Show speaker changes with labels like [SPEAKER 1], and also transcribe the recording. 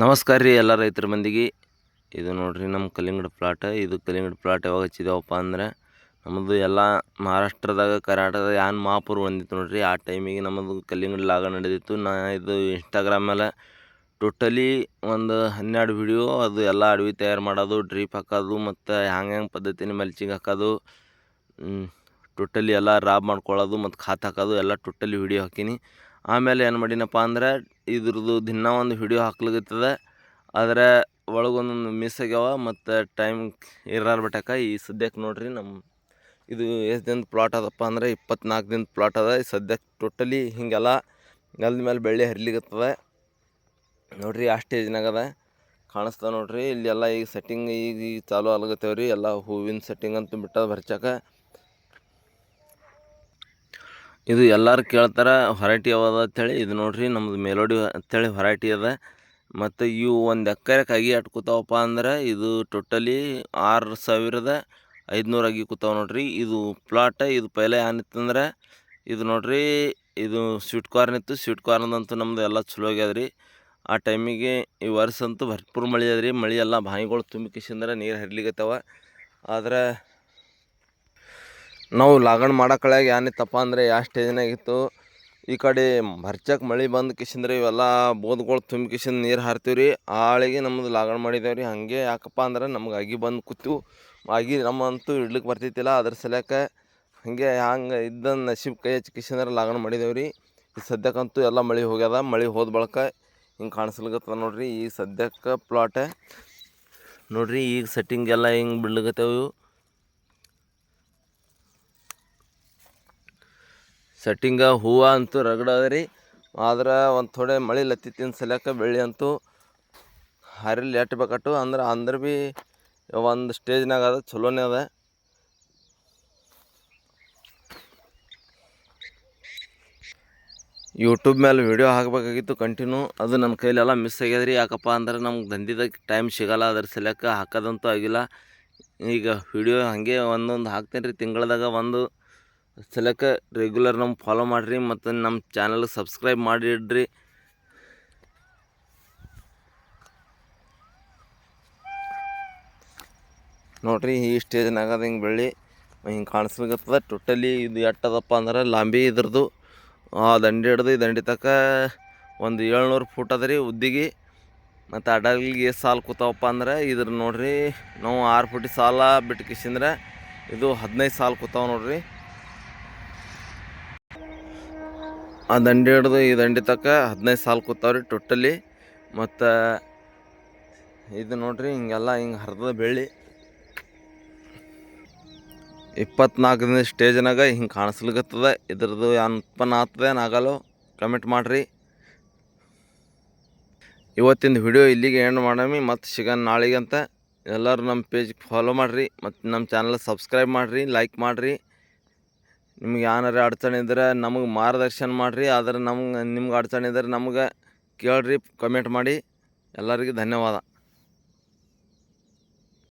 [SPEAKER 1] ನಮಸ್ಕಾರ ರೀ ಎಲ್ಲ ರೈತರ ಮಂದಿಗೆ. ಇದು ನೋಡ್ರಿ ನಮ್ಮ ಕಲಿಂಗಡ ಪ್ಲಾಟ್. ಇದು ಕಲಿಂಗಡ ಪ್ಲಾಟ್ ಯಾವಾಗ ಹಚ್ಚಿದೇವಪ್ಪ ಅಂದ್ರೆ ನಮ್ಮದು ಎಲ್ಲ ಮಹಾರಾಷ್ಟ್ರದಾಗ, ಕರ್ನಾಟಕದಾಗ ಯಾನ್ ಮಹಾಪುರ್ ಬಂದಿತ್ತು ನೋಡ್ರಿ. ಆ ಟೈಮಿಗೆ ನಮ್ಮದು ಕಲಿಂಗಡ ಲಾಗ ನಡೆದಿತ್ತು. ನಾ ಇದು ಇನ್ಸ್ಟಾಗ್ರಾಮ್ ಮೇಲೆ ಟೋಟಲಿ ಒಂದು ಹನ್ನೆರಡು ವಿಡಿಯೋ ಅದು ಎಲ್ಲ ಅಡವಿ ತಯಾರು ಮಾಡೋದು ಡ್ರಿಪ್ ಹಾಕೋದು, ಮತ್ತು ಹ್ಯಾಂಗೆ ಹ್ಯಾಂಗೆ ಪದ್ಧತಿನ ಮಲ್ಚಿಂಗ್ ಹಾಕೋದು ಟೋಟಲಿ ಎಲ್ಲ ರಾಬ್ ಮಾಡ್ಕೊಳ್ಳೋದು, ಮತ್ತು ಖಾತ್ ಹಾಕೋದು, ಎಲ್ಲ ಟೋಟಲಿ ವಿಡಿಯೋ ಹಾಕೀನಿ. ಆಮೇಲೆ ಏನು ಮಾಡಿನಪ್ಪ ಅಂದ್ರೆ ಇದ್ರದ್ದು ದಿನ ಒಂದು ವಿಡಿಯೋ ಹಾಕ್ಲಿಕತ್ತದ. ಆದರೆ ಒಳಗೊಂದೊಂದು ಮಿಸ್ ಆಗ್ಯಾವ ಮತ್ತು ಟೈಮ್ ಇರಲ್ಲ ಬಿಟ್ಟಕ್ಕ ಈ ಸದ್ಯಕ್ಕೆ ನೋಡ್ರಿ ನಮ್ಮ ಇದು ಎಷ್ಟು ದಿನದ ಪ್ಲಾಟ್ ಅದಪ್ಪ ಅಂದರೆ ಇಪ್ಪತ್ನಾಲ್ಕು ದಿನದ ಪ್ಲಾಟ್ ಅದ. ಸದ್ಯಕ್ಕೆ ಟೋಟಲಿ ಹೀಗೆಲ್ಲ ನೆಲದ ಮೇಲೆ ಬೆಳ್ಳಿ ಹರಿಲಿಕತ್ತದ. ನೋಡ್ರಿ ಆ ಸ್ಟೇಜ್ನಾಗ ಅದ. ನೋಡ್ರಿ. ಇಲ್ಲಿ ಎಲ್ಲ ಈಗ ಸೆಟ್ಟಿಂಗ್ ಈಗ ಈಗ ಚಾಲು ಆಗ್ಲತ್ತೇವೆ ರೀ ಎಲ್ಲ ಹೂವಿನ ಸೆಟ್ಟಿಂಗ್ ಅಂತೂ ಬಿಟ್ಟದ ಬರ್ಚಾಕ. ಇದು ಎಲ್ಲರೂ ಕೇಳ್ತಾರೆ ಹೊರೈಟಿ ಅವ ಅಂತೇಳಿ. ಇದು ನೋಡ್ರಿ ನಮ್ಮದು ಮೆಲೋಡಿ ಅಂತೇಳಿ ಹೊರೈಟಿ ಅದ. ಮತ್ತು ಇವು ಒಂದು ಎಕರೆಗೆ ಅಗಿ ಅಟ್ ಕೂತಾವಪ್ಪ ಅಂದ್ರೆ, ಇದು ಟೋಟಲಿ ಆರು ಸಾವಿರದ ಐದುನೂರು ಅಗಿ ಕೂತಾವೆ ನೋಡ್ರಿ. ಇದು ಪ್ಲಾಟ್, ಇದು ಪೈಲೆ ಏನಿತ್ತಂದ್ರೆ ಇದು ನೋಡ್ರಿ, ಇದು ಸ್ವೀಟ್ ಕಾರ್ನ್ ಇತ್ತು. ಸ್ವೀಟ್ ಕಾರ್ನ್ದಂತೂ ನಮ್ಮದು ಎಲ್ಲ ಚಲೋ ಆಗ್ಯದ ರೀ ಆ ಟೈಮಿಗೆ ಈ ವರ್ಷ ಅಂತೂ ಭರ್ಪೂರ್ ಮಳೆ ಅದ ರೀ ಮಳೆ ಎಲ್ಲ ಬಾವಿಗಳು ತುಂಬಿ ಕಿಶಿಂದ್ರೆ ನೀರು ಹರಿಲಿಕತ್ತವ. ಆದ್ರೆ ನಾವು ಲಾಗಣ್ ಮಾಡಕ್ಕಳ್ಯಾಗ ಏನಿತ್ತಪ್ಪ ಅಂದರೆ ಯಾವ ಸ್ಟೇಜ್ನಾಗಿತ್ತು ಈ ಕಡೆ ಮರ್ಚಕ್ಕೆ ಮಳೆ ಬಂದು ಕಿಶಿಂದ್ರೆ ಇವೆಲ್ಲ ಬೋದ್ಗಳು ತುಂಬಿ ನೀರು ಹಾರ್ತೀವಿ ರೀ ಆಳಿಗೆ ನಮ್ಮದು ಲಾಗಣ್ ಮಾಡಿದ್ದೇವೆ ರೀ ಹಾಗೆ ಯಾಕಪ್ಪ ಅಂದ್ರೆ ನಮ್ಗೆ ಅಗಿ ಬಂದು ಕೂತು ಅಗಿ ನಮ್ಮಂತೂ ಇಡ್ಲಿಕ್ಕೆ ಬರ್ತಿತ್ತಿಲ್ಲ. ಅದ್ರ ಸಲಕ ಹಾಗೆ ಹಂಗೆ ಇದ್ದಂದು ನಶೀಬ್ ಕೈ ಹಚ್ಚಿ ಕಿಶಿಂದ್ರೆ ಲಾಗಣ್ ಮಾಡಿದ್ದೇವೆ ರೀ ಈ ಸದ್ಯಕ್ಕಂತೂ ಎಲ್ಲ ಮಳೆ ಹೋಗ್ಯದ. ಮಳೆ ಹೋದ ಬಳಿಕ ಹಿಂಗೆ ಕಾಣಿಸ್ಲಿಕತ್ತದ ನೋಡ್ರಿ. ಈಗ ಸದ್ಯಕ್ಕೆ ಪ್ಲಾಟ ನೋಡ್ರಿ, ಈಗ ಸೆಟ್ಟಿಂಗ್ ಎಲ್ಲ ಹಿಂಗೆ ಬಿಡ್ಲಿಕತ್ತೇವೆ ಸೆಟ್ಟಿಂಗ ಹೂವು ಅಂತೂ ರಗಡದ ರೀ. ಆದ್ರೆ ಒಂದು ಥೋಡೆ ಮಳೆ ಲತ್ತಿತ್ತಿನ ಸಲಕ ಬೆಳ್ಳಿ ಅಂತೂ ಲೇಟ್ ಬೇಕಟ್ಟು ಅಂದ್ರೆ ಅಂದ್ರೆ ಭೀ ಒಂದು ಸ್ಟೇಜ್ನಾಗ ಅದ, ಚಲೋನೇ ಅದ. ಯೂಟ್ಯೂಬ್ ಮೇಲೆ ವಿಡಿಯೋ ಹಾಕಬೇಕಾಗಿತ್ತು ಕಂಟಿನ್ಯೂ ಅದು ನನ್ನ ಕೈಲೆಲ್ಲ ಮಿಸ್ ಆಗ್ಯದ ರೀ. ಯಾಕಪ್ಪ ಅಂದ್ರೆ ನಮ್ಗೆ ದಂಧಿದಾಗ ಟೈಮ್ ಸಿಗಲ್ಲ, ಅದ್ರ ಸಲಕ ಹಾಕೋದಂತೂ ಆಗಿಲ್ಲ. ಈಗ ವಿಡಿಯೋ ಹಾಗೆ ಒಂದೊಂದು ಹಾಕ್ತೇನೆ ರೀ ತಿಂಗಳದಾಗ ಒಂದು ಸಲಕ ರೆಗ್ಯುಲರ್ ನಮ್ಮ ಫಾಲೋ ಮಾಡಿರಿ ಮತ್ತು ನಮ್ಮ ಚಾನಲ್ ಸಬ್ಸ್ಕ್ರೈಬ್ ಮಾಡಿಡ್ರಿ. ನೋಡ್ರಿ, ಈ ಸ್ಟೇಜ್ನಾಗ ಅದು ಹಿಂಗೆ ಬೆಳ್ಳಿ ಹಿಂಗೆ ಕಾಣಿಸ್ಬೇಕಾಗ್ತದೆ ಟೋಟಲಿ ಇದು ಎಟ್ಟದಪ್ಪ ಅಂದ್ರೆ ಲಾಂಬಿ ಇದ್ರದ್ದು ಆ ದಂಡಿ ಹಿಡ್ದು ಈ ದಂಡಿ ತಕ್ಕ ಒಂದು ಏಳ್ನೂರು ಫೂಟ್ ಅದ ರೀ ಉದ್ದಿಗೆ. ಮತ್ತು ಅಡಲ್ಗೆ ಎಷ್ಟು ಸಾಲು ಕೂತಾವಪ್ಪ ಅಂದ್ರೆ ಇದ್ರ ನೋಡ್ರಿ, ನಾವು ಆರು ಫುಟಿ ಸಾಲ ಬಿಟ್ಟು ಕಿಸಿಂದ್ರೆ ಇದು ಹದಿನೈದು ಸಾಲು ಕೂತಾವೆ ನೋಡ್ರಿ. ಆ ದಂಡಿ ಹಿಡ್ದು ಈ ದಂಡಿ ತಕ್ಕ ಹದಿನೈದು ಸಾಲು ಕೂತಾವ್ರಿ ಟೋಟಲಿ. ಮತ್ತು ಇದು ನೋಡ್ರಿ ಹಿಂಗೆಲ್ಲ ಹಿಂಗೆ ಹರಿದ ಬೆಳ್ಳಿ. ಇಪ್ಪತ್ನಾಲ್ಕು ದಿನ ಸ್ಟೇಜ್ನಾಗ ಹಿಂಗೆ ಕಾಣಿಸ್ಲಿಕ್ಕತ್ತದ ಇದ್ರದ್ದು ಏನು ಉತ್ಪನ್ನ ಆಗ್ತದೆ ಆಗಲ್ಲೋ ಕಮೆಂಟ್ ಮಾಡಿರಿ. ಇವತ್ತಿನ ವಿಡಿಯೋ ಇಲ್ಲಿಗೆ ಎಂಡ್ ಮಾಡಮಿ. ಮತ್ತು ಸಿಗೋಣ ನಾಳೆಗೆ ಅಂತ ಎಲ್ಲರೂ ನಮ್ಮ ಪೇಜ್ಗೆ ಫಾಲೋ ಮಾಡಿರಿ. ಮತ್ತು ನಮ್ಮ ಚಾನಲ್ ಸಬ್ಸ್ಕ್ರೈಬ್ ಮಾಡಿರಿ ಲೈಕ್ ಮಾಡಿರಿ. ನಿಮ್ಗೆ ಏನಾರ ಅಡ್ಚಣೆ ಇದ್ರೆ ನಮಗೆ ಮಾರ್ಗದರ್ಶನ ಮಾಡಿರಿ, ಆದ್ರೆ ನಮ್ಗೆ, ನಿಮ್ಗೆ ಅಡ್ಚಣೆ ಇದ್ರೆ ನಮ್ಗೆ ಕೇಳಿರಿ ಕಮೆಂಟ್ ಮಾಡಿ. ಎಲ್ಲರಿಗೂ ಧನ್ಯವಾದ.